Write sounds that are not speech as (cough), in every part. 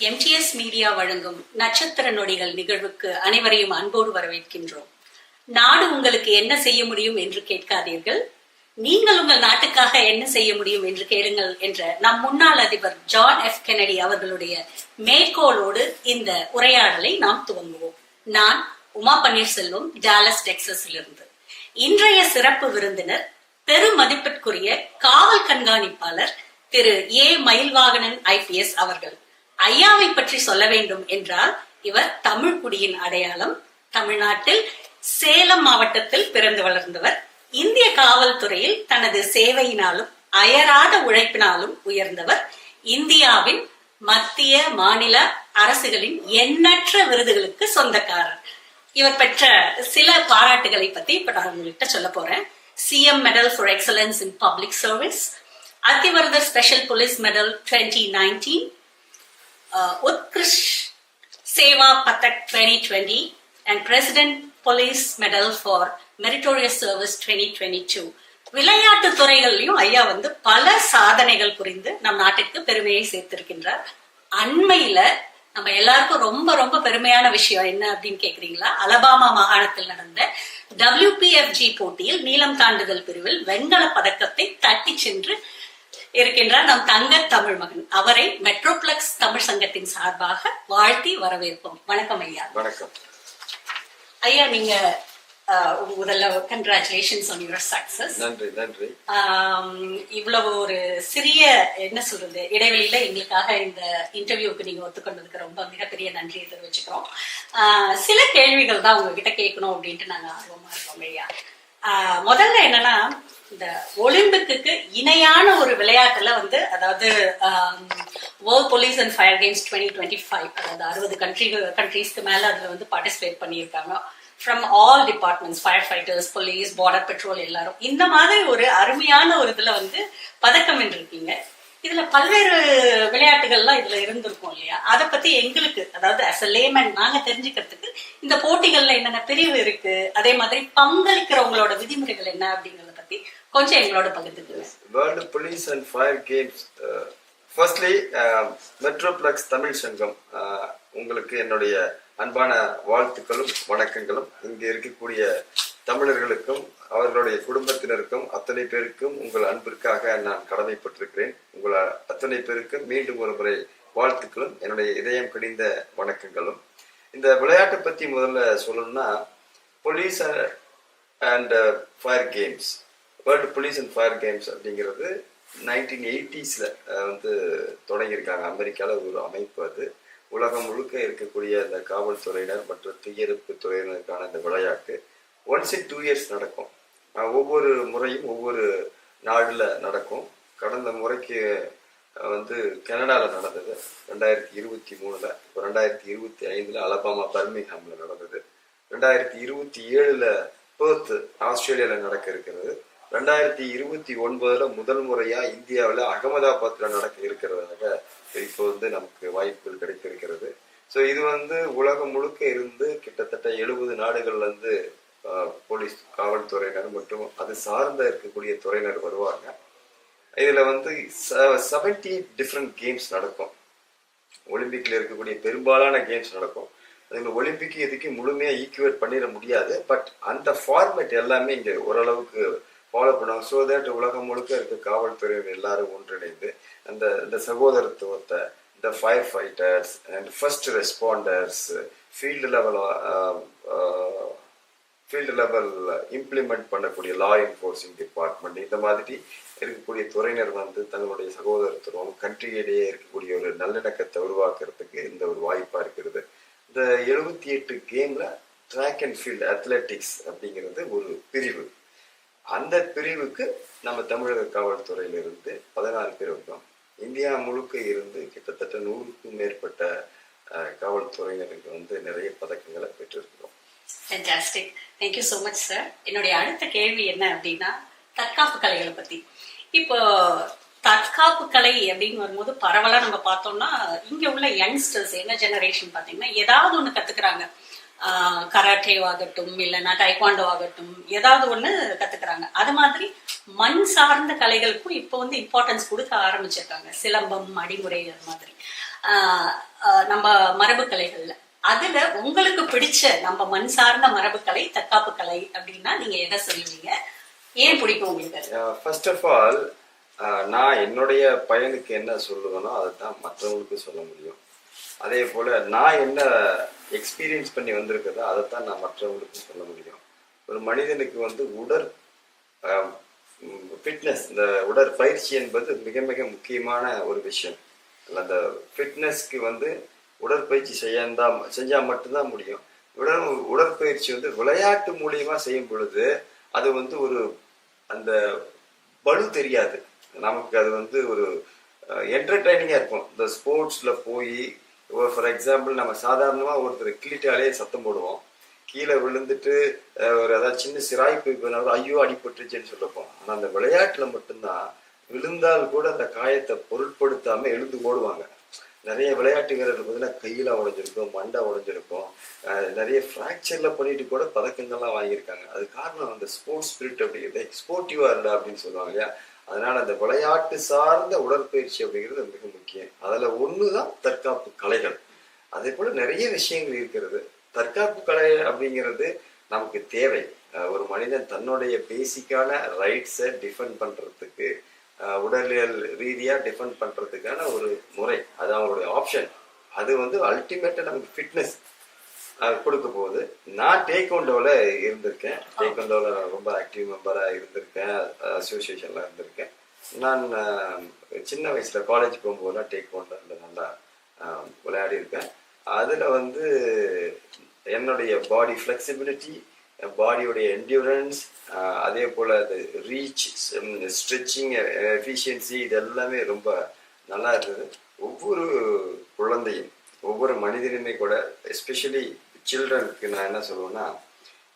MTS media வழங்கும் நட்சத்திர நொடிகள் நிகழ்வுக்கு அனைவரையும் அன்போடு வரவேற்கின்றோம். நாடு உங்களுக்கு என்ன செய்ய முடியும் என்று கேட்காதீர்கள். நீங்கள் உங்கள் நாட்டுக்காக என்ன செய்ய முடியும் என்று கேளுங்கள் என்ற நம் முன்னாள் அதிபர் ஜான் எஃப் கெனடி அவர்களுடைய மேற்கோளோடு இந்த உரையாடலை நாம் துவங்குவோம். நான் உமா பன்னீர்செல்வம் டாலஸ் டெக்சஸிலிருந்து. இன்றைய சிறப்பு விருந்தினர் பெருமதிப்பிற்குரிய காவல் கண்காணிப்பாளர் திரு ஏ மயில்வாகனன் ஐபிஎஸ் அவர்கள். ஐயாவை பற்றி சொல்ல வேண்டும் என்றால் இவர் தமிழ் குடியின் அடையாளம். தமிழ்நாட்டில் சேலம் மாவட்டத்தில் பிறந்து வளர்ந்தவர். இந்திய காவல்துறையில் தனது சேவையினாலும் அயராத உழைப்பினாலும் உயர்ந்தவர். இந்தியாவின் மத்திய மாநில அரசுகளின் எண்ணற்ற விருதுகளுக்கு சொந்தக்காரர். இவர் பெற்ற சில பாராட்டுகளை பத்தி இப்ப நான் உங்கள்கிட்ட சொல்ல போறேன். CM medal for excellence in public service Athivaradar special police medal twenty nineteen Utkrisht Seva Padak twenty twenty and president police medal for meritorious service twenty twenty two விளையாட்டு துறைகள்லயும் ஐயா வந்து பல சாதனைகள் புரிந்து நம் நாட்டுக்கு பெருமையை சேர்த்திருக்கின்றார். அண்மையில நம்ம எல்லாருக்கும் ரொம்ப ரொம்ப பெருமையான விஷயம் என்ன அப்படின்னு கேக்குறீங்களா? அலபாமா மாகாணத்தில் நடந்த டபிள்யூபிஎஃப்ஜி போட்டியில் நீளம் தாண்டுதல் பிரிவில் வெண்கல பதக்கத்தை தட்டி சென்று இருக்கின்றார் நம் தங்க தமிழ் மகன். அவரை மெட்ரோப்ளெக்ஸ் தமிழ் சங்கத்தின் சார்பாக வாழ்த்தி வரவேற்போம். வணக்கம் ஐயா. வணக்கம். ஐயா நீங்க முதல்ல கங்க்ராச்சுலேஷன்ஸ் ஆன் யுவர் சக்சஸ் நன்றி நன்றி. இவ்வளவு ஒரு சிறிய என்ன சொல்றது இடைவெளியில எங்களுக்காக இந்த இன்டர்வியூக்கு நீங்க ஒத்துக்கொண்டதுக்கு ரொம்ப மிகப்பெரிய நன்றியை தெரிவிச்சுக்கிறோம். ஆஹ், சில கேள்விகள் தான் உங்ககிட்ட கேட்கணும் அப்படின்ட்டு நாங்க ஆர்வமா இருக்கோம் ஐயா. ஆஹ், முதல்ல என்னன்னா இந்த ஒலிம்பிக்கு இணையான ஒரு விளையாட்டுல வந்து அதாவது world police and fire games twenty twenty five அதாவது அறுபது கண்ட்ரி கண்ட்ரீஸ்க்கு மேல அதுல வந்து பார்ட்டிசிபேட் பண்ணியிருக்காங்க. From all departments fire fighters police border patrol எல்லாரும். இந்த மாதிரி ஒரு அருமையான ஒரு இதுல வந்து பதக்கம் வென்றிருக்கீங்க. இதுல பல்வேறு விளையாட்டுகள்லாம் இதுல இருந்திருக்கும் இல்லையா? அதை பத்தி எங்களுக்கு அதாவது அஸ் அ லேமன் நாங்க தெரிஞ்சுக்கிறதுக்கு இந்த போட்டிகள்ல என்னென்ன பிரிவு இருக்கு? அதே மாதிரி பங்களிக்கிறவங்களோட விதிமுறைகள் என்ன அப்படிங்கறத பத்தி கொஞ்சம் எங்களோட பகிர்ந்துக்குங்க. World police and fire games firstly metroplex Tamil Sangam உங்களுக்கு என்னுடைய அன்பான வாழ்த்துக்களும் வணக்கங்களும். இங்க இருக்கக்கூடிய தமிழர்களுக்கும் அவர்களுடைய குடும்பத்தினருக்கும் அத்தனை பேருக்கும் உங்கள் அன்பிற்காக நான் கடமைப்பட்டிருக்கிறேன். உங்கள் அத்தனை பேருக்கும் மீண்டும் ஒரு முறை வாழ்த்துக்களும் என்னுடைய இதயம் கடிந்த வணக்கங்களும். இந்த விளையாட்டை பற்றி முதல்ல சொல்லணும்னா police and fire games world police and fire games அப்படிங்கிறது நைன்டீன் எயிட்டிஸில் வந்து தொடங்கியிருக்காங்க. அமெரிக்காவில் ஒரு அமைப்பு அது. உலகம் முழுக்க இருக்கக்கூடிய அந்த காவல்துறையினர் மற்றும் தீயணைப்பு துறையினருக்கான இந்த விளையாட்டு. ஒன்ஸ் இன் டூ இயர்ஸ் நடக்கும். ஒவ்வொரு முறையும் ஒவ்வொரு நாடில் நடக்கும். கடந்த முறைக்கு வந்து கனடாவில் நடந்தது. ரெண்டாயிரத்தி இருபத்தி மூணில் இப்போ ரெண்டாயிரத்தி இருபத்தி ஐந்தில் அலபாமா பர்மிங்ஹாமில் நடந்தது. ரெண்டாயிரத்தி இருபத்தி ஏழில் பேர்த் ஆஸ்திரேலியாவில் நடக்க இருக்கிறது. ரெண்டாயிரத்தி இருபத்தி ஒன்பதில் முதல் முறையாக இந்தியாவில் அகமதாபாத்தில் நடக்க இருக்கிறதாக இப்போ வந்து நமக்கு வாய்ப்புகள் கிடைக்க இருக்கிறது ஸோ இது வந்து உலகம் முழுக்க இருந்து கிட்டத்தட்ட எழுபது நாடுகள்லேருந்து போலீஸ் காவல்துறையினர் மற்றும் அது சார்ந்த இருக்கக்கூடிய துறையினர் வருவாங்க. இதில் வந்து செவன்டி டிஃப்ரெண்ட் கேம்ஸ் நடக்கும். ஒலிம்பிக்கில் இருக்கக்கூடிய பெரும்பாலான கேம்ஸ் நடக்கும். அதில் ஒலிம்பிக் இதுக்கு முழுமையாக ஈக்குவேட் பண்ணிட முடியாது. பட் அந்த ஃபார்மேட் எல்லாமே இங்கே ஓரளவுக்கு ஃபாலோ பண்ணுவாங்க. ஸோ தட் உலகம் முழுக்க இருக்க காவல்துறையினர் எல்லாரும் ஒன்றிணைந்து அந்த இந்த சகோதரத்துவத்தை இந்த fire fighters and first responders field level field லெவலில் இம்ப்ளிமெண்ட் பண்ணக்கூடிய லா என்ஃபோர்ஸிங் டிபார்ட்மெண்ட் இந்த மாதிரி இருக்கக்கூடிய துறையினர் வந்து தங்களுடைய சகோதரத்துவம் கண்ட்ரியிடையே இருக்கக்கூடிய ஒரு நல்லிணக்கத்தை உருவாக்குறதுக்கு இந்த ஒரு வாய்ப்பாக இருக்கிறது இந்த எழுபத்தி எட்டு கேமில் ட்ராக் அண்ட் ஃபீல்டு அத்லெட்டிக்ஸ் அப்படிங்கிறது ஒரு பிரிவு. அந்த பிரிவுக்கு நம்ம தமிழக காவல்துறையிலிருந்து பதினாறு பேர் இருக்கோம் இந்தியா முழுக்க இருந்து கிட்டத்தட்ட நூறுக்கும் மேற்பட்ட காவல்துறையினருக்கு வந்து நிறைய பதக்கங்களை பெற்றிருக்கிறோம். Fantastic. Thank you so much sir என்னுடைய அடுத்த கேள்வி என்ன அப்படின்னா தற்காப்பு கலைகளை பத்தி. இப்போ தற்காப்பு கலை அப்படின்னு வரும்போது பரவலா நம்ம பார்த்தோம்னா இங்க உள்ள யங்ஸ்டர்ஸ் என்ன ஜெனரேஷன் பாத்தீங்கன்னா ஏதாவது ஒண்ணு கத்துக்கிறாங்க. கராட்டே ஆகட்டும் இல்லைன்னா டைக்வாண்டோ ஆகட்டும் ஏதாவது ஒண்ணு கத்துக்கிறாங்க. அது மாதிரி மண் சார்ந்த கலைகளுக்கும் இப்போ வந்து இம்பார்ட்டன்ஸ் கொடுக்க ஆரம்பிச்சிருக்காங்க. சிலம்பம் அடிமுறை அது மாதிரி. நம்ம மரபு கலைகள்ல அதுல உங்களுக்கு பிடிச்ச நம்ம மண் சார்ந்த மரபு கலை தற்காப்பு கலை அப்படின்னா நீங்க எதை சொல்லுவீங்க? ஏன் பிடிக்கும் உங்களுக்கு ஃபர்ஸ்ட் ஆஃப் ஆல் நான் என்னுடைய பையனுக்கு என்ன சொல்லுவேனோ அதை தான் மற்றவங்களுக்கு சொல்ல முடியும். அதே போல நான் என்ன எக்ஸ்பீரியன்ஸ் பண்ணி வந்திருக்கதோ அதை தான் நான் மற்றவங்களுக்கு சொல்ல முடியும். ஒரு மனிதனுக்கு வந்து உடற் ஃபிட்னஸ் இந்த உடற்பயிற்சி என்பது மிக மிக முக்கியமான ஒரு விஷயம். அந்த ஃபிட்னஸ்க்கு வந்து உடற்பயிற்சி செய்யந்தா செஞ்சால் மட்டும்தான் முடியும். உடல் உடற்பயிற்சி வந்து விளையாட்டு மூலியமாக செய்யும் பொழுது அது வந்து ஒரு அந்த பளு தெரியாது. நமக்கு அது வந்து ஒரு என்டர்டைனிங்காக இருக்கும். இந்த ஸ்போர்ட்ஸில் போய் ஃபார் எக்ஸாம்பிள் நம்ம சாதாரணமாக ஒருத்தர் கிளிட்டாலே சத்தம் போடுவோம். கீழே விழுந்துட்டு ஒரு ஏதாவது சின்ன சிராய்ப்பு போனாலும் ஐயோ அடிபட்டுருச்சுன்னு சொல்லப்போம். ஆனால் அந்த விளையாட்டில் மட்டும்தான் விழுந்தால் கூட அந்த காயத்தை பொருட்படுத்தாமல் எழுந்து ஓடுவாங்க. நிறைய விளையாட்டு வீரர்கள் பார்த்தீங்கன்னா கையில உடைஞ்சிருக்கும் மண்டை உடைஞ்சிருக்கும். நிறைய ஃப்ராக்சர்ல பண்ணிட்டு கூட பதக்கங்கள்லாம் வாங்கியிருக்காங்க. அது காரணம் அந்த ஸ்போர்ட்ஸ் ஸ்பிரிட் அப்படிங்கிறது எக்ஸ்போர்ட்டிவா இருந்தா அப்படின்னு சொல்லுவாங்க இல்லையா? அதனால அந்த விளையாட்டு சார்ந்த உடற்பயிற்சி அப்படிங்கிறது மிக முக்கியம். அதுல ஒண்ணுதான் தற்காப்பு கலைகள். அதே போல நிறைய விஷயங்கள் இருக்கிறது. தற்காப்பு கலை அப்படிங்கிறது நமக்கு தேவை. ஒரு மனிதன் தன்னுடைய பேசிக்கான ரைட்ஸை டிஃபெண்ட் பண்றதுக்கு உடலியல் ரீதியா டிஃபெண்ட் பண்றதுக்கான ஒரு முறை. அது அவங்களுடைய ஆப்ஷன் அது வந்து அல்டிமேட்டா நமக்கு ஃபிட்னஸ் கொடுக்க போகுது. நான் டேக்ஒண்டோவில் இருந்திருக்கேன். டேக்ஒண்டோவில் ரொம்ப ஆக்டிவ் மெம்பராக இருந்திருக்கேன். அசோசியேஷனில் இருந்திருக்கேன். நான் சின்ன வயசுல காலேஜ் போகும்போதெல்லாம் டேக்ஒண்டோவில் நல்லா விளையாடி இருக்கேன் அதில் வந்து என்னுடைய பாடி ஃப்ளெக்சிபிலிட்டி பாடியோடைய என்டியூரன்ஸ் அதே போல் அது ரீச் ஸ்ட்ரெச்சிங் எஃபிஷியன்சி இது எல்லாமே ரொம்ப நல்லா இருந்தது. ஒவ்வொரு குழந்தையும் ஒவ்வொரு மனிதனுமே கூட எஸ்பெஷலி சில்ட்ரனுக்கு நான் என்ன சொல்லுவேன்னா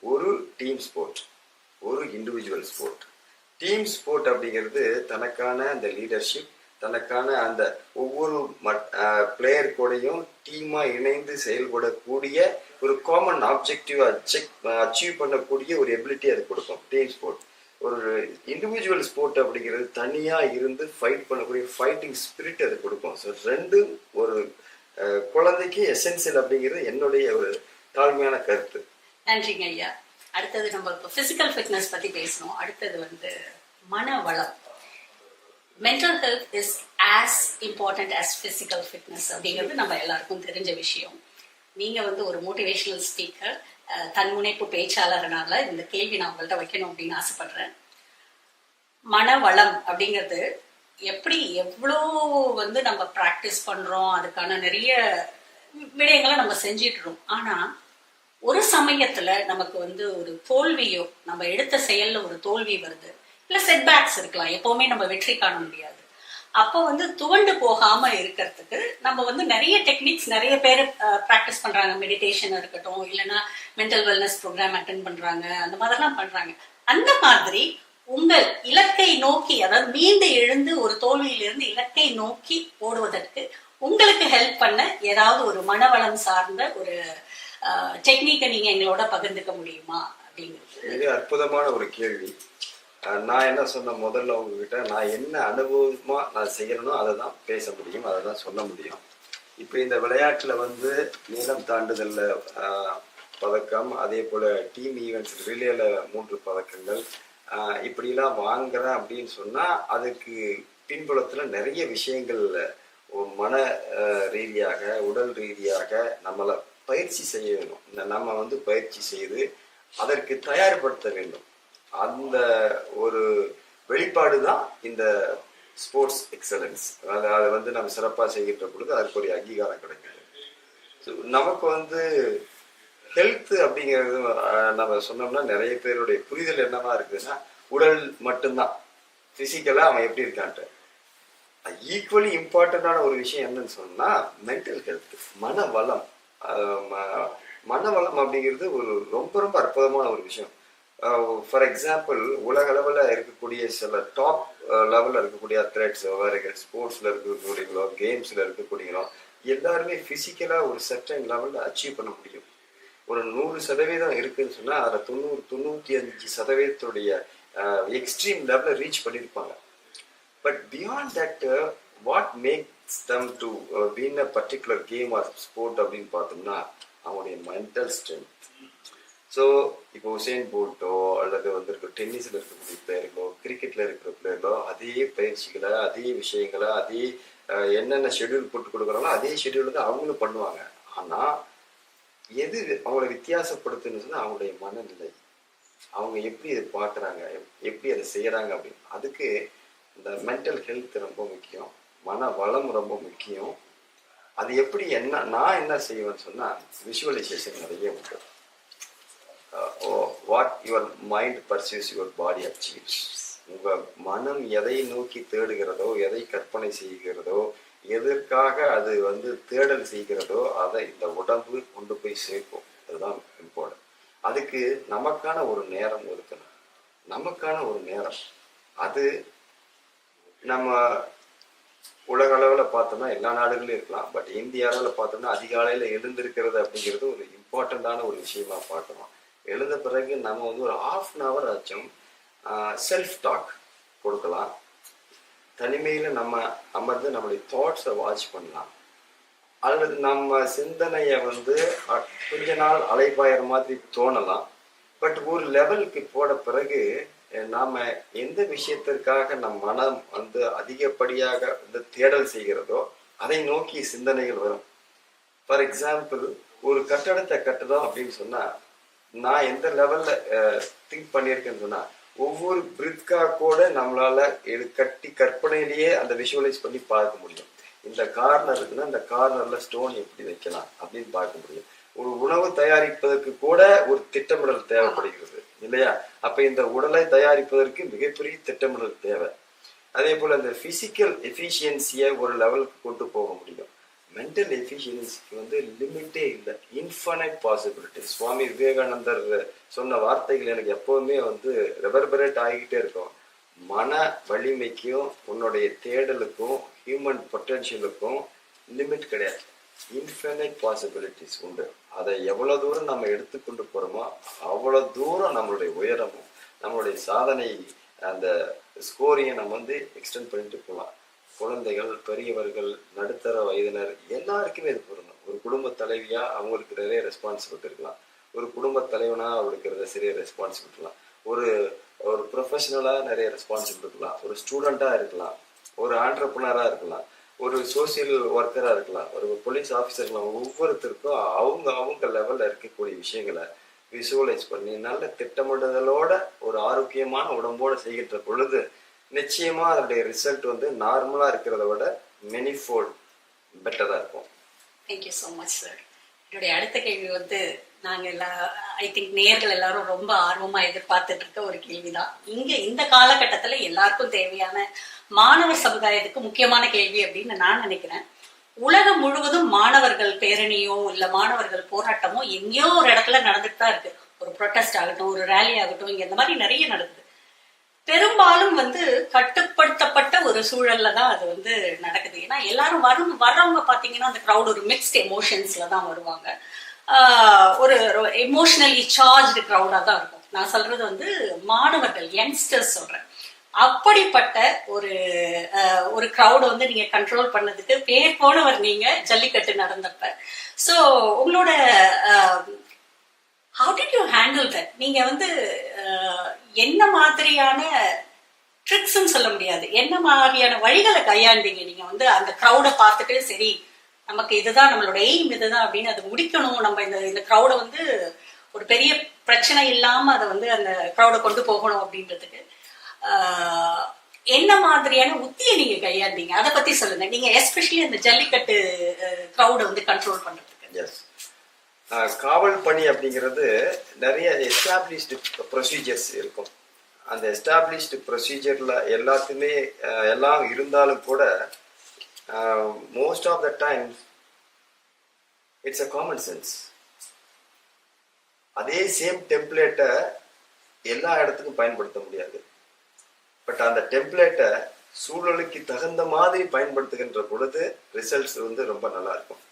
ஒரு டீம் ஸ்போர்ட் ஒரு இண்டிவிஜுவல் ஸ்போர்ட் டீம் ஸ்போர்ட் அப்படிங்கிறது தனக்கான அந்த லீடர்ஷிப் தனக்கான அந்த ஒவ்வொரு பிளேயர் கூடையும் டீமாக இணைந்து செயல்படக்கூடிய ஒரு காமன் ஆப்ஜெக்டிவ் அச்சீவ் பண்ணக்கூடிய ஒரு எபிலிட்டி அது கொடுக்கும். டீம் ஸ்போர்ட் ஒரு இண்டிவிஜுவல் ஸ்போர்ட் அப்படிங்கிறது தனியா இருந்து ஃபைட் பண்ணக்கூடிய ஃபைட்டிங் ஸ்பிரிட் அது கொடுக்கும். ஸோ ரெண்டும் ஒரு குழந்தைக்கு எசென்சியல் அப்படிங்கிறது என்னுடைய ஒரு தாழ்மையான கருத்து. நன்றிங்க ஐயா. அடுத்தது நம்ம இப்போ பிசிக்கல் ஃபிட்னஸ் பத்தி பேசணும். அடுத்தது வந்து மன வளம் mental health is as important as physical fitness அப்படிங்கிறது நம்ம எல்லாருக்கும் தெரிஞ்ச விஷயம். நீங்க வந்து ஒரு மோட்டிவேஷனல் ஸ்பீக்கர் தன்முனைப்பு பேச்சாளர்னால இந்த கேள்வி நான் உங்கள்கிட்ட வைக்கணும் அப்படின்னு ஆசைப்படுறேன். மனவளம் அப்படிங்கிறது எப்படி எவ்வளோ வந்து நம்ம ப்ராக்டிஸ் பண்றோம் அதுக்கான நிறைய விடயங்களை நம்ம செஞ்சிடுறோம் ஆனா ஒரு சமயத்துல நமக்கு வந்து ஒரு தோல்வியோ நம்ம எடுத்த செயல்ல ஒரு தோல்வி வருது. இல்ல செட்பேக்ஸ் இருக்கலாம். எப்பவுமே நம்ம வெற்றி காண முடியாது. அப்போ வந்து துவண்டு போகாம இருக்கிறதுக்கு நம்ம வந்து நிறைய டெக்னிக்ஸ் நிறைய பேர் ப்ராக்டிஸ் பண்றாங்க. மெடிடேஷன் இருக்கட்டும் இல்லைன்னா மென்டல் வெல்னஸ் ப்ரோக்ராம் அட்டன் பண்றாங்க. அந்த மாதிரிலாம் பண்றாங்க. அந்த மாதிரி உங்கள் இலக்கை நோக்கி அதாவது மீண்டு எழுந்து ஒரு தோல்வியிலிருந்து இலக்கை நோக்கி ஓடுவதற்கு உங்களுக்கு ஹெல்ப் பண்ண ஏதாவது ஒரு மனவளம் சார்ந்த ஒரு டெக்னிக்கை நீங்க எங்களோட பகிர்ந்துக்க முடியுமா? அப்படிங்கிறது. அற்புதமான ஒரு கேள்வி. நான் என்ன சொன்ன முதல்ல உங்ககிட்ட நான் என்ன அனுபவமா நான் செய்யணும் அதை தான் பேச முடியும் அதை தான் சொல்ல முடியும். இப்போ இந்த விளையாட்டில் வந்து நீளம் தாண்டுதலில் பதக்கம் அதே போல் டீம் ஈவெண்ட்ஸ் ரிலேல மூன்று பதக்கங்கள் இப்படிலாம் வாங்குறேன் அப்படின்னு சொன்னால் அதுக்கு பின்புலத்தில் நிறைய விஷயங்கள் மன ரீதியாக உடல் ரீதியாக நம்மளை பயிற்சி செய்ய வேணும். இந்த நம்ம வந்து பயிற்சி செய்து அதற்கு தயார்படுத்த வேண்டும். அந்த ஒரு வெளிப்பாடு தான் இந்த ஸ்போர்ட்ஸ் எக்ஸலன்ஸ் அதாவது அதை வந்து நம்ம சிறப்பாக செய்கின்ற பொழுது அதற்கு ஒரு அங்கீகாரம் கிடைக்குது ஸோ நமக்கு வந்து ஹெல்த் அப்படிங்கிறது நம்ம சொன்னோம்னா நிறைய பேருடைய புரிதல் என்னவா இருக்குதுன்னா உடல் மட்டும்தான். ஃபிசிக்கலாக அவன் எப்படி இருக்கான்ட்டு. ஈக்குவலி இம்பார்ட்டண்டான ஒரு விஷயம் என்னன்னு சொன்னால் மென்டல் ஹெல்த் மன வளம் ம- மன வளம் அப்படிங்கிறது ஒரு ரொம்ப ரொம்ப அற்புதமான ஒரு விஷயம். ஃபார் எக்ஸாம்பிள் உலக அளவில் இருக்கக்கூடிய சில டாப் லெவலில் இருக்கக்கூடிய அத்லெட்ஸ் வேறு ஸ்போர்ட்ஸில் இருக்கக்கூடியங்களோ கேம்ஸில் இருக்கக்கூடியங்களோ எல்லாருமே ஃபிசிக்கலாக ஒரு சர்டன் லெவலில் அச்சீவ் பண்ண முடியும். ஒரு நூறு சதவீதம் இருக்குதுன்னு சொன்னால் அதை தொண்ணூறு தொண்ணூற்றி அஞ்சு சதவீதத்துடைய எக்ஸ்ட்ரீம் லெவலில் ரீச் பண்ணியிருப்பாங்க but beyond that what makes them to win a particular game or sport அப்படின்னு பார்த்தோம்னா அவனுடைய மென்டல் ஸ்ட்ரென்த் ஸோ இப்போ உசேன் போல்ட்டோ அல்லது வந்து டென்னிஸில் இருக்கக்கூடிய பிளேயர்களோ கிரிக்கெட்டில் இருக்கிற பிளேயர்களோ அதே பயிற்சிகளை அதே விஷயங்களை அதே என்னென்ன ஷெட்யூல் போட்டு கொடுக்குறாங்களோ அதே ஷெடியூல் தான் அவங்களும் பண்ணுவாங்க. ஆனால் எது அவங்கள வித்தியாசப்படுத்துன்னு சொன்னா அவங்களுடைய மனநிலை. அவங்க எப்படி இதை பார்க்குறாங்க எப்படி அதை செய்கிறாங்க அப்படின்னு. அதுக்கு இந்த மென்டல் ஹெல்த் ரொம்ப முக்கியம். மன வளம் ரொம்ப முக்கியம். அது எப்படி என்ன நான் என்ன செய்வேன்னு சொன்னா விஷுவலைசேஷன் நிறைய முக்கியம் what your mind perceives your body achieves உங்க மனம் எதை நோக்கி தேடுகிறதோ எதை கற்பனை செய்கிறதோ எதற்காக அது வந்து தேடல் செய்கிறதோ அதை இந்த உடம்பு கொண்டு போய் சேர்க்கும். அதுதான் இம்பார்ட்டன்ட் அதுக்கு நமக்கான ஒரு நேரம் ஒதுக்கணும் நமக்கான ஒரு நேரம். அது நம்ம உலக அளவில் பார்த்தோம்னா எல்லா நாடுகளிலும் இருக்கலாம். பட் இந்திய அளவில் பார்த்தோம்னா அதிகாலையில் எழுந்திருக்கிறது அப்படிங்கிறது ஒரு இம்பார்ட்டண்ட்டான ஒரு விஷயமா பார்க்கணும் எழுத பிறகு நம்ம வந்து ஒரு ஆஃப் அன் ஹவர் ஆச்சும் செல்ஃப் டாக் கொடுக்கலாம். தனிமையில் நம்ம அமர்ந்து நம்மளுடைய தாட்ஸை வாட்ச் பண்ணலாம். அல்லது நம்ம சிந்தனையை வந்து கொஞ்ச நாள் அலைப்பாயிற மாதிரி தோணலாம். பட் ஒரு லெவலுக்கு போன பிறகு நாம் எந்த விஷயத்திற்காக நம் மனம் வந்து அதிகப்படியாக வந்து தேடல் செய்கிறதோ அதை நோக்கி சிந்தனைகள் வரும். ஃபார் எக்ஸாம்பிள் ஒரு கட்டடத்தை கட்டுறோம் அப்படின்னு சொன்னால் நான் எந்த லெவல்ல திங்க் பண்ணியிருக்கேன்னு சொன்னா ஒவ்வொரு பிரித்கா கூட நம்மளால எடு கட்டி கற்பனையிலேயே அந்த விஷுவலைஸ் பண்ணி பார்க்க முடியும். இந்த கார்னர் இருக்குன்னா இந்த கார்னர்ல ஸ்டோன் எப்படி வைக்கலாம் அப்படின்னு பார்க்க முடியும். ஒரு உணவு தயாரிப்பதற்கு கூட ஒரு திட்டமிடல் தேவைப்படுகிறது இல்லையா? அப்ப இந்த உடலை தயாரிப்பதற்கு மிகப்பெரிய திட்டமிடல் தேவை. அதே போல இந்த பிசிக்கல் எஃபிஷியன்சியை ஒரு லெவலுக்கு கொண்டு போக முடியும். மென்டல் எஃபிஷியன்சிக்கு வந்து லிமிட்டே இல்லை. இன்ஃபனைட் பாசிபிலிட்டி சுவாமி விவேகானந்தர் சொன்ன வார்த்தைகள் எனக்கு எப்போவுமே வந்து ரெவர்பரேட் ஆகிக்கிட்டே இருக்கும். மன வலிமைக்கும் உன்னுடைய தேடலுக்கும் ஹியூமன் பொட்டென்ஷியலுக்கும் லிமிட் கிடையாது. இன்ஃபினைட் பாசிபிலிட்டிஸ் உண்டு. அதை எவ்வளோ தூரம் நம்ம எடுத்துக்கொண்டு போகிறோமோ அவ்வளோ தூரம் நம்மளுடைய உயரமும் நம்மளுடைய சாதனை அந்த ஸ்கோரிங்கை நம்ம வந்து எக்ஸ்டெண்ட் பண்ணிட்டு போகலாம். குழந்தைகள் பெரியவர்கள் நடுத்தர வயதினர் எல்லாருக்குமே இது பொருந்தும். ஒரு குடும்ப தலைவியா அவங்களுக்கு நிறைய ரெஸ்பான்சிபிலிட்டி இருக்கலாம். ஒரு குடும்ப தலைவனா அவளுக்கு சிறிய ரெஸ்பான்சிபிலிட்டி இருக்கலாம். ஒரு ஒரு ப்ரொஃபஷனலா நிறைய ரெஸ்பான்சிபிலிட்டி இருக்கலாம். ஒரு ஸ்டூடெண்டா இருக்கலாம். ஒரு ஆண்டர்பனரா இருக்கலாம். ஒரு சோசியல் ஒர்க்கரா இருக்கலாம். ஒரு போலீஸ் ஆஃபீஸர் இருக்கலாம். ஒவ்வொருத்தருக்கும் அவங்க அவங்க லெவல்ல இருக்கக்கூடிய விஷயங்களை விசுவலைஸ் பண்ணி நல்ல திட்டமிடுதலோட ஒரு ஆரோக்கியமான உடம்போட செய்கின்ற பொழுது நிச்சயமா அதனுடைய ரிசல்ட் வந்து நார்மலா இருக்கிறத விட மெனி ஃபோல்ட் பெட்டரா இருக்கும். தேங்க்யூ ஸோ மச் சார் என்னுடைய அடுத்த கேள்வி வந்து நாங்க எல்லா ஐ திங்க் நேர்கள் எல்லாரும் ரொம்ப ஆர்வமா எதிர்பார்த்துட்டு இருக்க ஒரு கேள்விதான். இங்க இந்த காலகட்டத்துல எல்லாருக்கும் தேவையான மாணவர் சமுதாயத்துக்கு முக்கியமான கேள்வி அப்படின்னு நான் நினைக்கிறேன். உலகம் முழுவதும் மாணவர்கள் பேரணியோ இல்ல மாணவர்கள் போராட்டமோ எங்கேயோ ஒரு இடத்துல நடந்துட்டு தான் இருக்கு. ஒரு ப்ரொட்டஸ்ட் ஆகட்டும் ஒரு ரேலி ஆகட்டும் இங்க இந்த மாதிரி நிறைய நடக்குது. பெரும்பாலும் வந்து கட்டுப்படுத்தப்பட்ட ஒரு சூழல்ல தான் அது வந்து நடக்குது. ஏன்னா எல்லாரும் வரும் வர்றவங்க பாத்தீங்கன்னா அந்த க்ரௌட் ஒரு மிக்ஸ்ட் எமோஷன்ஸ்ல தான் வருவாங்க. ஒரு எமோஷனலி சார்ஜ்டு க்ரௌடா தான் இருக்கும். நான் சொல்றது வந்து மாணவர்கள் யங்ஸ்டர்ஸ் சொல்றேன். அப்படிப்பட்ட ஒரு ஒரு crowd வந்து நீங்க கண்ட்ரோல் பண்ணதுக்கு பேர் போனவர் நீங்க ஜல்லிக்கட்டு நடந்தப்ப. ஸோ உங்களோட how did you handle that நீங்க வந்து என்ன மாதிரியான ட்ரிக்ஸ்ன்னு சொல்ல முடியாது. என்ன மாதிரியான வழிகளை கையாண்டீங்க? நீங்க வந்து அந்த க்ரௌடை பார்த்துட்டு சரி நமக்கு இதுதான் நம்மளோட எய்ம் இதுதான் அப்படின்னு அதை முடிக்கணும். நம்ம இந்த இந்த க்ரௌடை வந்து ஒரு பெரிய பிரச்சனை இல்லாம அதை வந்து அந்த க்ரௌடை கொண்டு போகணும் அப்படின்றதுக்கு என்ன மாதிரியான உத்தியை நீங்க கையாண்டீங்க? அதை பத்தி சொல்லுங்க. நீங்க எஸ்பெஷலி அந்த ஜல்லிக்கட்டு க்ரௌடை வந்து கண்ட்ரோல் பண்றதுக்கு. காவல் பணி அப்படிங்கிறது நிறைய எஸ்டாப்ளிஷ்டு ப்ரொசீஜர்ஸ் இருக்கும். அந்த எஸ்டாப்ளிஷ்டு ப்ரொசீஜரில் எல்லாத்துமே எல்லாம் இருந்தாலும் கூட most of the time it's a common sense அதே சேம் டெம்ப்ளேட்டை எல்லா இடத்துக்கும் பயன்படுத்த முடியாது. பட் அந்த டெம்ப்ளேட்டை சூழலுக்கு தகுந்த மாதிரி பயன்படுத்துகின்ற பொழுது ரிசல்ட்ஸ் வந்து ரொம்ப நல்லா இருக்கும்.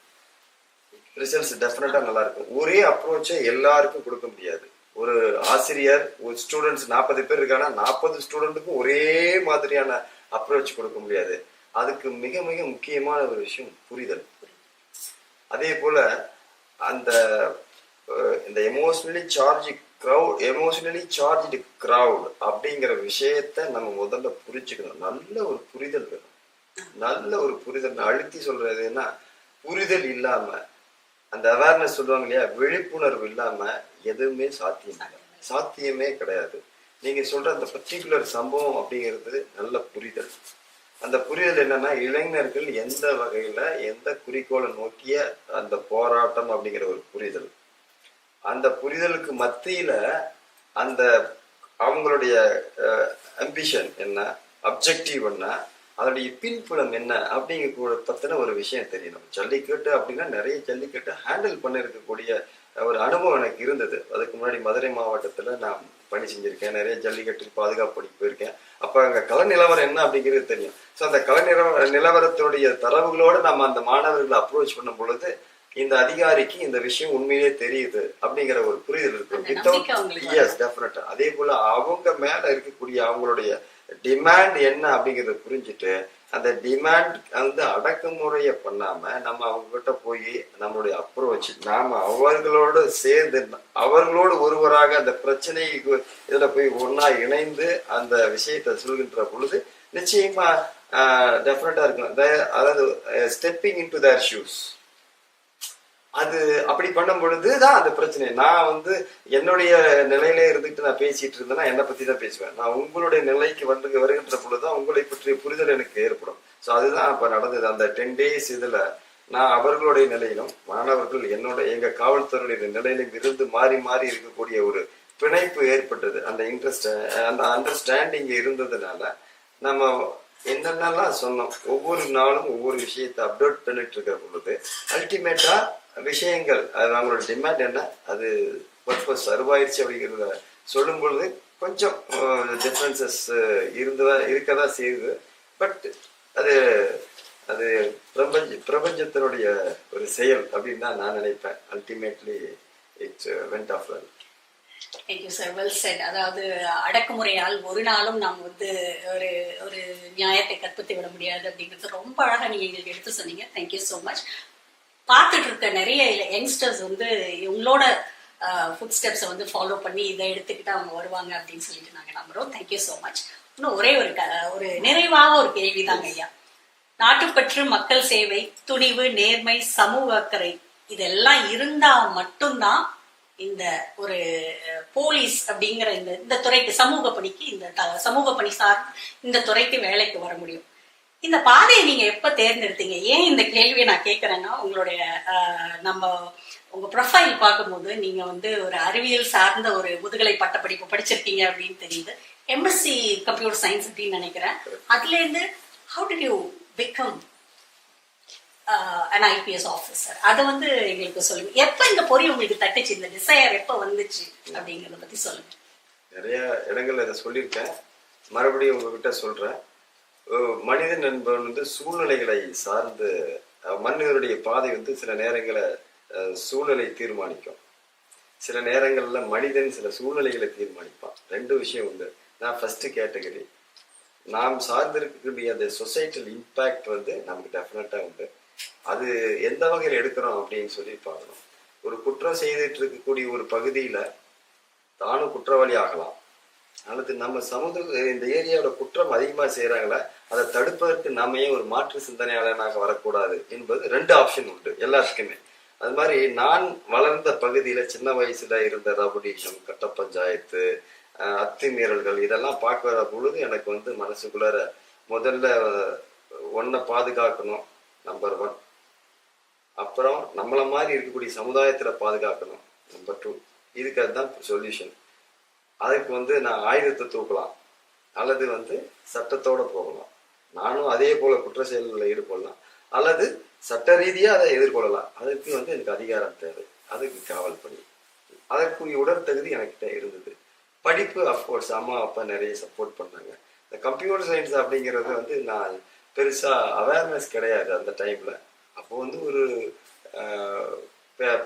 ரிசல்ட்ஸ் டெஃபினட்டாக நல்லா இருக்கும் ஒரே அப்ரோச்சை எல்லாருக்கும் கொடுக்க முடியாது. ஒரு ஆசிரியர் ஒரு ஸ்டூடெண்ட்ஸ் நாற்பது பேர் இருக்காங்கன்னா நாற்பது ஸ்டூடெண்ட்டுக்கும் ஒரே மாதிரியான அப்ரோச் கொடுக்க முடியாது. அதுக்கு மிக மிக முக்கியமான ஒரு விஷயம் புரிதல். அதே போல அந்த இந்த emotionally charge crowd emotionally charged crowd அப்படிங்கிற விஷயத்த நம்ம முதல்ல புரிஞ்சுக்கணும். நல்ல ஒரு புரிதல் வேணும். நல்ல ஒரு புரிதல். நான் அழுத்தி சொல்றதுன்னா புரிதல் இல்லாம அந்த அவேர்னஸ் சொல்லுவாங்க இல்லையா? விழிப்புணர்வு இல்லாம எதுவுமே சாத்தியம் இல்லை சாத்தியமே கிடையாது. நீங்க சொல்ற அந்த பர்டிகுலர் சம்பவம் அப்படிங்கிறது நல்ல புரிதல். அந்த புரிதல் என்னன்னா இளைஞர்கள் எந்த வகையில எந்த குறிக்கோளை நோக்கிய அந்த போராட்டம் அப்படிங்கிற ஒரு புரிதல். அந்த புரிதலுக்கு மத்தியில அந்த அவங்களுடைய அம்பிஷன் என்ன அப்ஜெக்டிவ் என்ன அதனுடைய பின்புலம் என்ன அப்படிங்கிற பத்தின ஒரு விஷயம் தெரியணும். ஜல்லிக்கட்டு அப்படின்னா நிறைய ஜல்லிக்கட்டு ஹேண்டில் பண்ண இருக்கக்கூடிய ஒரு அனுபவம் எனக்கு இருந்தது. அதுக்கு முன்னாடி மதுரை மாவட்டத்துல நான் பணி செஞ்சிருக்கேன். நிறைய ஜல்லிக்கட்டுக்கு பாதுகாப்பு படி போயிருக்கேன். அப்ப அங்க கள நிலவரம் என்ன அப்படிங்கிறது தெரியும். ஸோ அந்த கள நிலவர நிலவரத்தினுடைய தரவுகளோட நம்ம அந்த மாணவர்களை அப்ரோச் பண்ணும் பொழுது இந்த அதிகாரிக்கு இந்த விஷயம் உண்மையிலே தெரியுது அப்படிங்கிற ஒரு புரிதல் நம்பிக்கை அவங்களுக்கு எஸ் டெஃபினட்டா அதே போல அவங்க மேல இருக்கக்கூடிய அவங்களுடைய டிமாண்ட் என்ன அப்படிங்கிறத புரிஞ்சுட்டு அந்த டிமாண்ட் வந்து அடக்குமுறையை பண்ணாம நம்ம அவங்க கிட்ட போய் நம்மளுடைய அப்ரோச் நாம அவர்களோடு சேர்ந்து அவர்களோடு ஒருவராக அந்த பிரச்சனை இதுல போய் ஒன்னா இணைந்து அந்த விஷயத்தை சொல்கின்ற பொழுது நிச்சயமா டெஃபினட்டா இருக்கும் அதாவது stepping into their shoes அது அப்படி பண்ணும் பொழுதுதான் அந்த பிரச்சனை. நான் வந்து என்னுடைய நிலையிலே இருந்துட்டு நான் பேசிட்டு இருந்தேன்னா என்னை பத்தி தான் பேசுவேன். நான் உங்களுடைய நிலைக்கு வந்து வருகின்ற பொழுதுதான் உங்களை பற்றிய புரிதல் எனக்கு ஏற்படும். ஸோ அதுதான் இப்போ நடந்தது. அந்த டென் டேஸ் இதுல நான் அவர்களுடைய நிலையிலும் மாணவர்கள் என்னோட எங்க காவல்துறையுடைய நிலையிலும் இருந்து மாறி மாறி இருக்கக்கூடிய ஒரு பிணைப்பு ஏற்பட்டது. அந்த இன்ட்ரெஸ்ட் அந்த அண்டர்ஸ்டாண்டிங் இருந்ததுனால நம்ம என்னென்னலாம் சொன்னோம் ஒவ்வொரு நாளும் ஒவ்வொரு விஷயத்தை அப்டேட் பண்ணிட்டு இருக்கிற பொழுது அல்டிமேட்டா விஷயங்கள் அது நம்மளோட டிமாண்ட் என்ன? அது பர்பஸ் சர்வாயிருச்சு அப்படிங்கிறத சொல்லும் பொழுது கொஞ்சம் டிஃப்ரென்சஸ் இருந்ததா இருக்கதா செய்யுது. பட் அது அது பிரபஞ்ச பிரபஞ்சத்தினுடைய ஒரு செயல் அப்படின்னு தான் நான் நினைப்பேன். Ultimately it's went off well thank you sir well said அதாவது அடக்குமுறையால் ஒரு நாளும் நாம் வந்து ஒரு ஒரு நியாயத்தை கற்பித்து விட முடியாது அப்படிங்கிறது ரொம்ப அழகா நீங்க எங்களுக்கு எடுத்து சொன்னீங்க. தேங்க்யூ ஸோ மச் பார்த்துட்டு இருக்க நிறைய யங்ஸ்டர்ஸ் வந்து உங்களோட ஃபுட் ஸ்டெப்ஸை வந்து ஃபாலோ பண்ணி இதை எடுத்துக்கிட்டு அவங்க வருவாங்க அப்படின்னு சொல்லிட்டு நாங்கள் நம்புறோம். தேங்க்யூ ஸோ மச் இன்னும் ஒரே ஒரு க ஒரு நிறைவாக ஒரு கேள்விதாங்க ஐயா. நாட்டுப்பற்று மக்கள் சேவை துணிவு நேர்மை சமூக அக்கறை இதெல்லாம் இருந்தா மட்டும்தான் இந்த ஒரு போலீஸ் அப்படிங்கிற இந்த இந்த துறைக்கு சமூக பணிக்கு இந்த சமூக பணி சார் இந்த துறைக்கு வேலைக்கு வர முடியும். இந்த பாதையை நீங்க எப்ப தேர்ந்தெடுத்தீங்க? ஏன் இந்த கேள்வியை நான் கேட்கறேன்னா உங்களுடைய நம்ம உங்க ப்ரொஃபைல் பார்க்கும்போது நீங்க வந்து ஒரு அறிவியல் சார்ந்த ஒரு முதுகலை பட்டப்படிப்பு படிச்சிருக்கீங்க அப்படின்னு தெரியுது. எம்எஸ்சி கம்ப்யூட்டர் சயின்ஸ் அப்படின்னு நினைக்கிறேன். அதுல இருந்து how did you become an IPS officer அதை வந்து எங்களுக்கு சொல்லுங்க. எப்ப இந்த பொறி உங்களுக்கு தட்டுச்சு? இந்த டிசையர் எப்ப வந்துச்சு அப்படிங்கறத பத்தி சொல்லுங்க. நிறைய இடங்கள்ல இதை சொல்லியிருக்கேன். மறுபடியும் உங்ககிட்ட சொல்றேன். மனிதன் என்பவன் வந்து சூழ்நிலைகளை சார்ந்து மனிதனுடைய பாதை வந்து சில நேரங்களை சூழ்நிலை தீர்மானிக்கும். சில நேரங்கள்ல மனிதன் சில சூழ்நிலைகளை தீர்மானிப்பான். ரெண்டு விஷயம் உண்டு. நான் ஃபர்ஸ்ட் கேட்டகரி நாம் சார்ந்திருக்கக்கூடிய அந்த சொசைட்டல் இம்பேக்ட் வந்து நமக்கு டெஃபினட்டா உண்டு. அது எந்த வகையில் எடுக்கிறோம் அப்படின்னு சொல்லி பார்க்கணும். ஒரு குற்றம் செய்துட்டு இருக்கக்கூடிய ஒரு பகுதியில தானும் குற்றவாளி ஆகலாம். அல்லது நம்ம சமூக இந்த ஏரியாவோட குற்றம் அதிகமா செய்யறாங்களா அதை தடுப்பதற்கு நாம ஏன் ஒரு மாற்று சிந்தனையாளனாக வரக்கூடாது என்பது ரெண்டு ஆப்ஷன் உண்டு எல்லாத்துக்குமே. அது மாதிரி நான் வளர்ந்த பகுதியில சின்ன வயசுல இருந்த ரபுடீஷம் கட்ட பஞ்சாயத்து அத்துமீறல்கள் இதெல்லாம் பார்க்கிற பொழுது எனக்கு வந்து மனசுக்குள்ளார முதல்ல ஒன்றை பாதுகாக்கணும் நம்பர் ஒன் அப்புறம் நம்மள மாதிரி இருக்கக்கூடிய சமுதாயத்துல பாதுகாக்கணும் நம்பர் டூ இதுக்கு அதுதான் சொல்யூஷன் அதுக்கு வந்து நான் ஆயுதத்தை தூக்கலாம். அல்லது வந்து சட்டத்தோட போகலாம். நானும் அதே போல குற்ற செயல்களில் ஈடுபடலாம். அல்லது சட்ட ரீதியாக அதை எதிர்கொள்ளலாம். அதுக்கு வந்து எனக்கு அதிகாரம் தேவை. அதுக்கு காவல் பணி அதற்குரிய உடற்தகுதி எனக்கிட்ட இருந்தது. படிப்பு அஃப்கோர்ஸ் அம்மா அப்பா நிறைய சப்போர்ட் பண்ணாங்க. இந்த கம்ப்யூட்டர் சயின்ஸ் அப்படிங்கிறது வந்து நான் பெருசாக அவேர்னஸ் கிடையாது அந்த டைமில் அப்போ வந்து ஒரு ஆஹ், பெ-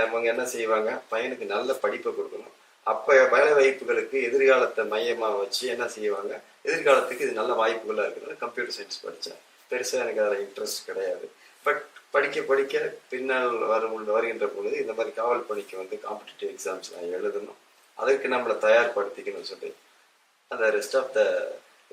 அவங்க என்ன செய்வாங்க? பையனுக்கு நல்ல படிப்பை கொடுக்கணும். அப்ப வேலை வாய்ப்புகளுக்கு எதிர்காலத்தை மையமா வச்சு என்ன செய்வாங்க? எதிர்காலத்துக்கு இது நல்ல வாய்ப்புகளா இருக்கிறது கம்ப்யூட்டர் சயின்ஸ் படித்தேன் பெருசா எனக்கு அதில் இன்ட்ரெஸ்ட் கிடையாது. பட் படிக்க படிக்க பின்னால் வரும் வருகின்ற பொழுது இந்த மாதிரி காவல் பணிக்கு வந்து காம்படிட்டிவ் எக்ஸாம்ஸ் நான் எழுதணும். அதற்கு நம்மளை தயார்படுத்திக்கணும்னு சொல்லி அந்த ரெஸ்ட் ஆஃப் த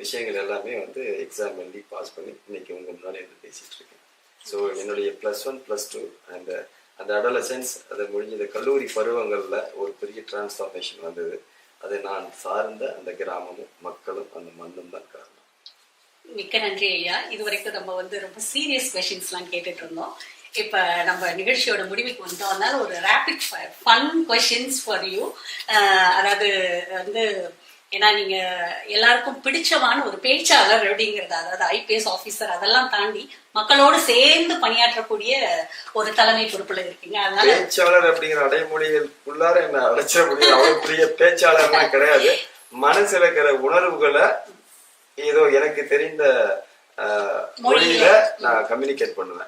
விஷயங்கள் எல்லாமே வந்து எக்ஸாம் எழுதி பாஸ் பண்ணி இன்னைக்கு உங்க முன்னாடி பேசிட்டு இருக்கேன். ஸோ என்னுடைய ப்ளஸ் ஒன் ப்ளஸ் டூ அந்த அந்த அடலசன்ஸ் அது முடிஞ்சது. கல்லூரி பருவங்களில் ஒரு பெரிய டிரான்ஸ்ஃபார்மேஷன் வந்தது. அதை நான் சார்ந்த அந்த கிராமமும் மக்களும் அந்த மண்ணும் தான் காரணம். மிக்க நன்றி ஐயா. இது வரைக்கும் நம்ம வந்து ரொம்ப சீரியஸ் கொஷின்ஸ்லாம் கேட்டுட்டு இருந்தோம் இப்போ நம்ம நிகழ்ச்சியோட முடிவுக்கு வந்தோம் அதனால ஒரு rapid fire fun questions for you அதாவது வந்து ஏன்னா நீங்க எல்லாருக்கும் பிடிச்சமான ஒரு பேச்சாளர் அப்படிங்கிறது அதாவது ஐபிஎஸ் ஆபீசர் அதெல்லாம் தாண்டி மக்களோடு சேர்ந்து பணியாற்றக்கூடிய ஒரு தலைமை பொறுப்புல இருக்கீங்க. அதனால பேச்சாளர் அப்படிங்கிற அடைமொழிகளுக்குள்ளார என்ன அடைச்சிட முடியும்? அவ்வளவு பெரிய பேச்சாளர்லாம் கிடையாது. மனசுல இருக்கிற உணர்வுகளை ஏதோ எனக்கு தெரிந்த மொழியில. நான் கம்யூனிகேட் பண்ணுவேன்.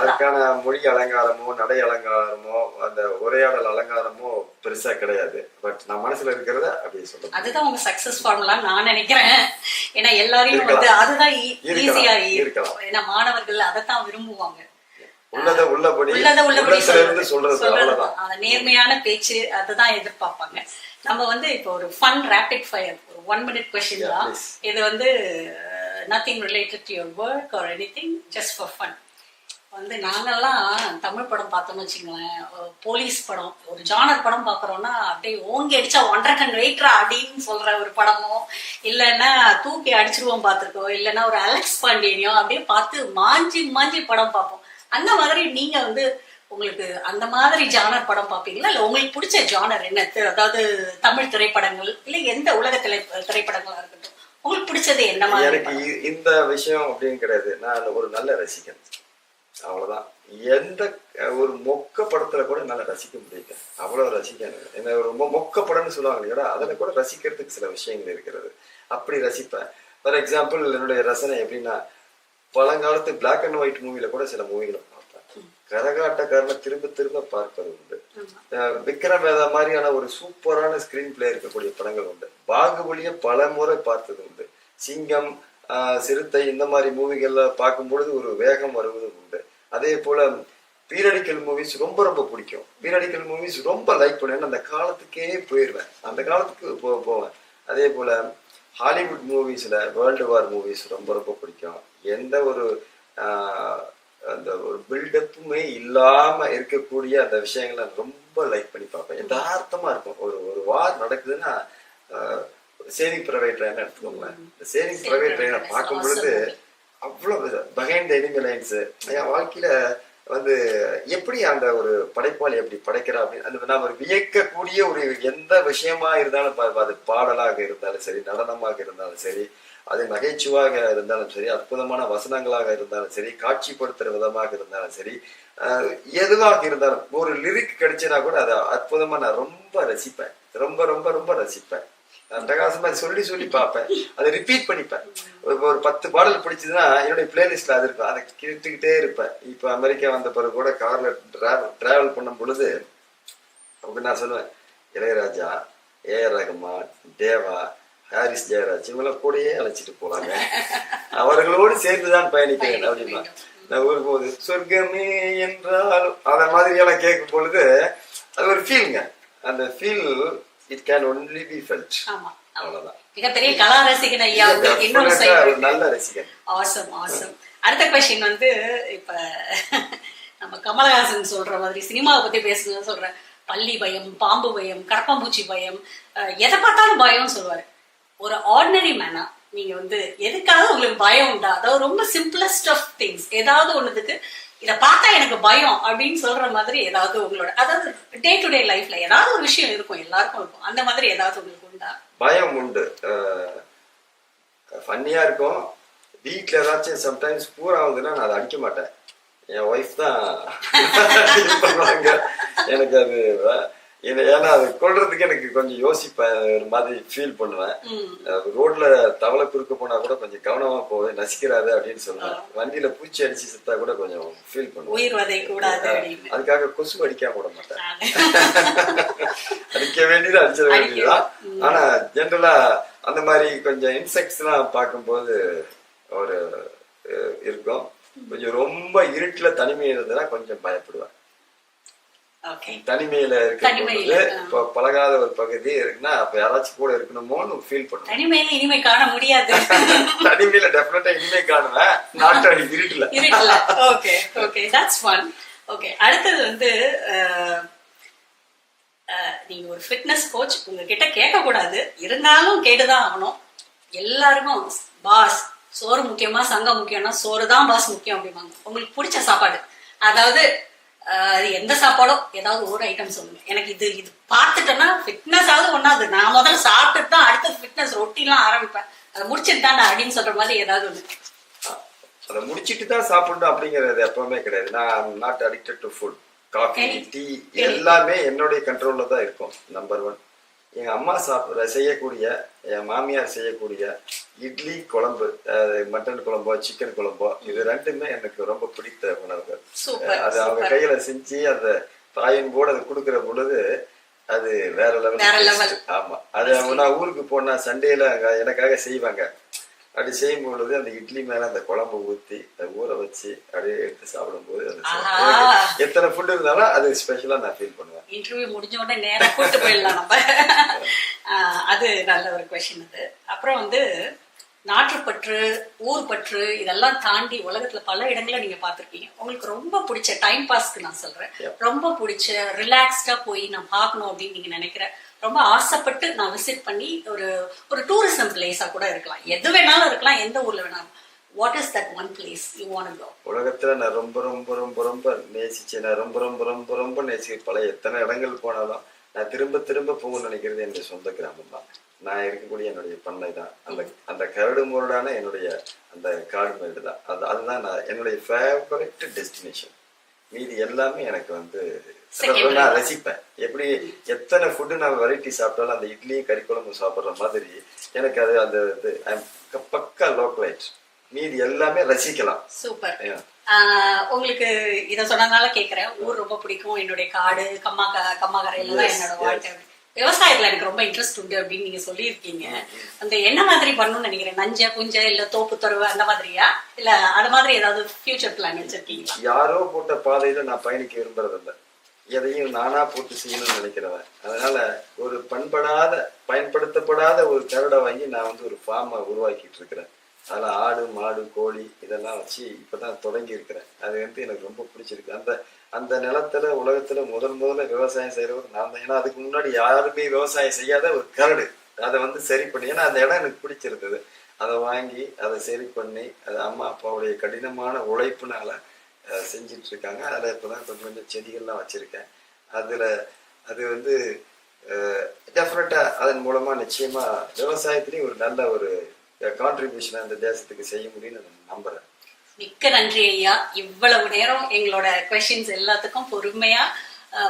அதுக்கான மொழி அலங்காரமோ நடை அலங்காரமோ அந்த உரையாடல் அலங்காரமோ பெருசா கிடையாது. பட் நான் மனசுல இருக்கிறத அப்படியே சொல்றேன். அதுதான் உங்க சக்சஸ் ஃபார்முலா நான் நினைக்கிறேன். ஏன்னா எல்லாரையும் வந்து. அதுதான். ஈஸியா இருக்கலாம். ஏன்னா மாணவர்கள் அதைத்தான் விரும்புவாங்க. உள்ளத உள்ளபடி உள்ளத உள்ளபடி இருந்து சொல்றது. அவ்வளவுதான். நேர்மையான பேச்சு அதுதான் எதிர்பார்ப்பாங்க. நம்ம வந்து இப்போ ஒரு ஃபன் ரேபிட் ஃபயர் ஒரு ஒன் மினிட் கொஸ்டின் தான். இது வந்து nothing related to your work or anything just for fun வந்து நாங்கெல்லாம் தமிழ் படம் பார்த்தோம்னு வச்சுங்களேன் போலீஸ் படம். ஒரு ஜானர் படம் பார்க்குறோம்னா அப்படியே ஓங்கி அடிச்சா ஒன்றரை கண் வெயிட்ரா அப்படின்னு சொல்ற ஒரு படமோ இல்லைன்னா தூக்கி அடிச்சிருவோம் பார்த்துருக்கோம். இல்லைன்னா ஒரு அலெக்ஸ் பாண்டியனியோ அப்படியே பார்த்து மாஞ்சி மாஞ்சி படம் பார்ப்போம். அந்த மாதிரி நீங்க வந்து உங்களுக்கு அந்த மாதிரி ஜானர் படம் பார்ப்பீங்களா? இல்ல உங்களுக்கு பிடிச்ச ஜானர் என்ன? அதாவது தமிழ் திரைப்படங்கள் இல்ல எந்த உலக திரை திரைப்படங்களா இருக்கட்டும். உங்களுக்கு பிடிச்சது என்ன மாதிரி எனக்கு இந்த விஷயம் அப்படின்னு கிடையாது. நான் ஒரு நல்ல ரசிகன். அவ்வளவுதான். எந்த ஒரு மொக்க படத்துல கூட என்னால ரசிக்க முடியல. அவ்வளவு ரசிக்கேன் என்ன ஒரு மொ- மொக்க படம்னு சொல்லுவாங்க இல்லையா? அதுல கூட ரசிக்கிறதுக்கு சில விஷயங்கள் இருக்கிறது. அப்படி ரசிப்பேன். ஃபார் எக்ஸாம்பிள் என்னுடைய ரசனை எப்படின்னா பழங்காலத்து பிளாக் அண்ட் ஒயிட் மூவில கூட சில மூவிகளை பார்ப்பேன். கரகாட்டக்காரனை திரும்ப திரும்ப பார்ப்பது உண்டு. விக்ரம் வேதா மாதிரியான ஒரு சூப்பரான ஸ்கிரீன் பிளே இருக்கக்கூடிய படங்கள் உண்டு. பாகுபலியை பல முறை பார்த்தது உண்டு. சிங்கம் சிறுத்தை இந்த மாதிரி மூவிகள்ல பார்க்கும் பொழுது ஒரு வேகம் வருவது உண்டு. அதே போல பீரடிக்கல் மூவிஸ் ரொம்ப ரொம்ப பிடிக்கும். பீரடிக்கல் மூவிஸ் ரொம்ப லைக் பண்ணுவேன் அந்த காலத்துக்கே போயிடுவேன் அந்த காலத்துக்கு போ போவேன். அதே போல ஹாலிவுட் மூவிஸ்ல வேர்ல்டு வார் மூவிஸ் ரொம்ப ரொம்ப பிடிக்கும். எந்த ஒரு அந்த ஒரு பில்டப்புமே இல்லாம இருக்கக்கூடிய அந்த விஷயங்களை ரொம்ப லைக் பண்ணி பார்ப்பேன். யதார்த்தமா இருக்கும். ஒரு ஒரு வார் நடக்குதுன்னா சேவிங் பிரைவேட் ட்ரெயின் எடுத்துக்கோங்களேன். இந்த சேவிங் பிரைவேட் ட்ரெயினை பார்க்கும் பொழுது அவ்வளோ பகைண்ட் எனிமி லைன்ஸ் என் வாழ்க்கையில வந்து எப்படி அந்த ஒரு படைப்பாளி எப்படி படைக்கிறா அப்படின்னு அந்த நாம ஒரு வியக்கக்கூடிய ஒரு எந்த விஷயமா இருந்தாலும் பா- அது பாடலாக இருந்தாலும் சரி நடனமாக இருந்தாலும் சரி அது நகைச்சுவாக இருந்தாலும் சரி அற்புதமான வசனங்களாக இருந்தாலும் சரி காட்சிப்படுத்துற விதமாக இருந்தாலும் சரி எதுவாக இருந்தாலும் ஒரு லிரிக் கிடைச்சுனா கூட அதை அற்புதமா நான் ரொம்ப ரசிப்பேன். ரொம்ப ரொம்ப ரொம்ப ரசிப்பேன். அட்டகாசமா சொல்லி சொல்லி பார்ப்பேன். அதை ரிப்பீட் பண்ணிப்பேன். ஒரு பத்து பாடல் பிடிச்சதுன்னா என்னுடைய பிளேலிஸ்ட்ல அது இருக்கும். அதை கேட்டுக்கிட்டே இருப்பேன். இப்ப அமெரிக்கா வந்த பிறகு கூட கார்ல டிராவல் பண்ணும் பொழுது அப்படி நான் சொல்லுவேன் இளையராஜா ஏஆர் ரகுமான் தேவா ஹாரிஸ் ஜெயராஜ் இவங்களை கூடயே அழைச்சிட்டு போறாங்க. அவர்களோடு சேர்ந்துதான் பயணிக்கிறேன் அப்படின்னா நான் ஊருக்கு போகுது சொர்க்கமே என்றால் அதை மாதிரி எல்லாம் கேட்கும் பொழுது அது ஒரு ஃபீலுங்க அந்த feel it can only be felt. அவ்வளவுதான். மிகப்பெரிய கலா ரசிகன் ஐயா உங்களுக்கு இன்னொரு நல்ல ரசிகன். ஆசம் ஆசம் அடுத்த கொஸ்டின் வந்து இப்ப நம்ம கமலஹாசன் சொல்ற மாதிரி சினிமாவை பத்தி பேசுறது சொல்றேன் பள்ளி பயம் பாம்பு பயம் கரப்பாம்பூச்சி பயம் எதை பார்த்தாலும் பயம் சொல்லுவாரு. ஒரு ஆர்டினரி மேனா நீங்க வந்து எதுக்காக உங்களுக்கு பயம் உண்டா? அதாவது ரொம்ப சிம்பிளஸ்ட் ஆஃப் திங்ஸ் ஏதாவது ஒண்ணுதுக்கு இதை பார்த்தா எனக்கு பயம் அப்படின்னு சொல்ற மாதிரி ஏதாவது உங்களோட அதாவது டே டு டே லைஃப்ல ஏதாவது ஒரு விஷயம் இருக்கும் எல்லாருக்கும் இருக்கும். அந்த மாதிரி ஏதாவது உங்களுக்கு உண்டா? பயம் உண்டு. ஃபன்னியா இருக்கும். வீட்டில் ஏதாச்சும் சம்டைம்ஸ் பூரா ஆகுதுன்னா நான் அதை அடிக்க மாட்டேன். என் ஒய்ஃப் தான் பண்ணுவாங்க. எனக்கு அது ஏன்னா ஏன்னா அது கொள்றதுக்கு எனக்கு கொஞ்சம் யோசிப்பேன் ஒரு மாதிரி ஃபீல் பண்ணுவேன். ரோட்ல தவளை குறுக்க போனா கூட கொஞ்சம் கவனமா போவேன் நசிக்கிறாது அப்படின்னு சொல்லுவேன். வண்டியில பூச்சி அடிச்சு செத்தா கூட கொஞ்சம் ஃபீல் பண்ணுவேன். அதுக்காக கொசு அடிக்காம விட மாட்டேன். (laughs) அடிக்க வேண்டியது அடிச்சிட வேண்டியதுதான். ஆனா ஜென்ரலா அந்த மாதிரி கொஞ்சம் இன்செக்ட்ஸ் எல்லாம் பார்க்கும்போது ஒரு இருக்கும். கொஞ்சம் ரொம்ப இருட்டுல தனிமை இருந்ததுன்னா கொஞ்சம் பயப்படுவேன். தனிமையில. இப்போ பழகாத ஒரு பகுதி இருக்குன்னா அப்ப யாராச்சும் கூட இருக்கணுமோன்னு ஃபீல் பண்ணுவேன் தனிமையில இனிமை காண முடியாது. (laughs) தனிமையில டெஃபினட்டா இனிமே காணுவேன். நாட்டு இருட்டுல. இருட்டுல. Okay okay that's fun okay அடுத்தது வந்து நீங்க ஒரு ஃபிட்னஸ் கோச் உங்ககிட்ட கேட்க கூடாது இருந்தாலும் கேட்டுதான் ஆகணும். எல்லாருக்கும் பாஸ் சோறு முக்கியமா சங்கம் முக்கியம்னா சோறு தான் பாஸ் முக்கியம் அப்படிம்பாங்க. உங்களுக்கு பிடிச்ச சாப்பாடு. அதாவது எந்த சாப்பாடோ ஏதாவது ஒரு ஐட்டம் சொல்லுங்க. எனக்கு இது இது பார்த்துட்டேன்னா ஃபிட்னஸ் ஆகுது ஒண்ணாது நான் முதல்ல சாப்பிட்டுட்டு தான் அடுத்தது ஃபிட்னஸ் ரொட்டிலாம் ஆரம்பிப்பேன். அதை முடிச்சிட்டு தான் அப்படின்னு சொல்ற மாதிரி ஏதாவது ஒண்ணு. அதை முடிச்சிட்டு தான் சாப்பிடணும் அப்படிங்கறது எப்பவுமே கிடையாது. நான் not addicted to food coffee tea எல்லாமே என்னுடைய கண்ட்ரோல்ல தான் இருக்கும் நம்பர் ஒன் எங்க அம்மா சாப்பிட செய்யக்கூடிய என் மாமியார் செய்யக்கூடிய இட்லி குழம்பு மட்டன் குழம்போ சிக்கன் குழம்போ இது ரெண்டுமே எனக்கு ரொம்ப பிடித்த உணவுகள். அது அவங்க. கையில செஞ்சு அந்த தாயின் போட அது கொடுக்கிற பொழுது அது வேற லெவல். ஆமா. அது அவங்க நான் ஊருக்கு போனா சண்டேல எனக்காக செய்வாங்க. அப்படி செய்யும் பொழுது அந்த இட்லி மேல அந்த குழம்பு ஊத்தி அதை ஊற வச்சு அப்படியே எடுத்து சாப்பிடும்போது அது ஆஹா. எனக்கு எத்தனை ஃபுட் இருந்தாலும் அது ஸ்பெஷலா நான் ஃபீல் பண்ணுவேன். இன்டர்வியூ முடிஞ்ச உடனே நேரா கூட்டு போயிடலாம் நம்ம. அது நல்ல ஒரு கொஷின் அது. அப்புறம் வந்து நாட்டுப்பற்று ஊர் பற்று இதெல்லாம் தாண்டி உலகத்துல பல இடங்களை நீங்க பார்த்திருப்பீங்க. உங்களுக்கு ரொம்ப பிடிச்ச டைம் பாஸ்க்கு நான் சொல்றேன். ரொம்ப பிடிச்ச ரிலாக்ஸ்டா போய் நான் பார்க்கணும் அப்படின்னு நீங்க நினைக்கிற ரொம்ப ஆசைப்பட்டு நான் விசிட் பண்ணி ஒரு ஒரு டூரிசம் பிளேஸா கூட இருக்கலாம். எது வேணாலும் இருக்கலாம். எந்த ஊர்ல வேணாலும். What is that one place you want go உலகத்துல நான் ரொம்ப ரொம்ப ரொம்ப ரொம்ப நேசிச்சேன் நான் ரொம்ப ரொம்ப ரொம்ப ரொம்ப நேசிக்க பல எத்தனை இடங்கள் போனாலும் நான் திரும்ப திரும்ப போகணும்னு நினைக்கிறது என்னுடைய சொந்த கிராமம் தான் நான் இருக்கக்கூடிய என்னுடைய பண்ணை தான். அந்த அந்த கரடு முரடான என்னுடைய அந்த காடு மேடு தான் அது அதுதான் நான் என்னுடைய ஃபேவரட் டெஸ்டினேஷன் மீதி எல்லாமே எனக்கு வந்து. நான் ரசிப்பேன். எப்படி எத்தனை ஃபுட்டு நான் வெரைட்டி சாப்பிட்டாலும் அந்த இட்லியும் கறி குழம்பு சாப்பிடுற மாதிரி எனக்கு அது அந்த இது பக்கா லோக்கலைட் மீதி எல்லாமே ரசிக்கலாம். சூப்பர். உங்களுக்கு இத சொன்னதுனால கேக்குறேன். ஊர் ரொம்ப பிடிக்கும். என்னுடைய காடு கம்மா கம்மாக்கரையில தான் Yes, என்னோட. வாழ்க்கை. விவசாயத்துல எனக்கு ரொம்ப இன்ட்ரெஸ்ட் உண்டு அப்படின்னு நீங்க சொல்லியிருக்கீங்க. அந்த என்ன மாதிரி பண்ணணும்னு நினைக்கிறேன்? நஞ்ச புஞ்ச இல்ல தோப்பு துறவு அந்த மாதிரியா? இல்ல அது மாதிரி ஏதாவது ஃபியூச்சர் பிளான் வச்சிருக்கீங்களா? யாரோ போட்ட பாதையில நான் பயணிக்க விரும்புறதில்ல. எதையும் நானா போட்டு செய்யணும்னு நினைக்கிறவன் அதனால ஒரு பண்படாத பயன்படுத்தப்படாத ஒரு கரடை வாங்கி நான் வந்து ஒரு ஃபார்மை உருவாக்கிட்டு இருக்கிறேன். அதில் ஆடு மாடு கோழி இதெல்லாம் வச்சு இப்பதான் தொடங்கி இருக்கிறேன். அது வந்து எனக்கு ரொம்ப பிடிச்சிருக்கு. அந்த அந்த நிலத்துல உலகத்தில் முதல் முதல்ல விவசாயம் செய்கிறவர் நான் தான். ஏன்னா அதுக்கு முன்னாடி யாருமே விவசாயம் செய்யாத ஒரு கரடு. அதை வந்து சரி பண்ணி ஏன்னா அந்த இடம் எனக்கு பிடிச்சிருந்தது. அதை வாங்கி அதை சரி பண்ணி அது அம்மா அப்பாவுடைய கடினமான உழைப்புனால அஹ், செஞ்சிட்டு இருக்காங்க அதில் இப்போதான் கொஞ்சம் கொஞ்சம் செடிகள்லாம் வச்சுருக்கேன். அதில் அது வந்து டெஃபினட்டாக அதன் மூலமாக நிச்சயமாக விவசாயத்துலேயும் ஒரு நல்ல ஒரு கான்ட்ரிபியூஷன் அந்த தேசத்துக்கு செய்ய முடியும்னு நம்புறேன். மிக்க நன்றி ஐயா. இவ்வளவு நேரம் எங்களோட கொஸ்டின்ஸ் எல்லாத்துக்கும் பொறுமையா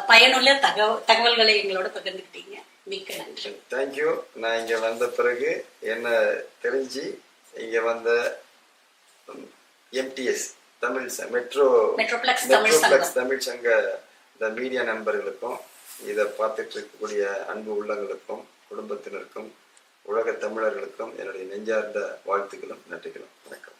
பயனுள்ள தகவ தகவல்களை எங்களோட பகிர்ந்துக்கிட்டீங்க. மிக்க நன்றி. தேங்க்யூ நான் இங்க வந்த பிறகு என்ன தெரிஞ்சு இங்க வந்த MTS Tamil metro metroplex Tamil சங்க இந்த மீடியா நண்பர்களுக்கும் இதை பார்த்துட்டு இருக்கக்கூடிய அன்பு உள்ளங்களுக்கும் குடும்பத்தினருக்கும் உலக தமிழர்களுக்கும் என்னுடைய நெஞ்சார்ந்த வாழ்த்துக்களும் நன்றிகளும். வணக்கம்.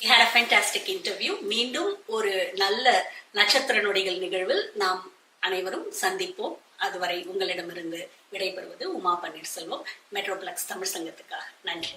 We had a fantastic interview. மீண்டும் ஒரு நல்ல நட்சத்திர நொடிகள் நிகழ்வில் நாம் அனைவரும் சந்திப்போம். அதுவரை உங்களிடமிருந்து விடைபெறுவது உமா பன்னீர்செல்வம் மெட்ரோபிளக்ஸ் தமிழ் சங்கத்துக்காக. நன்றி.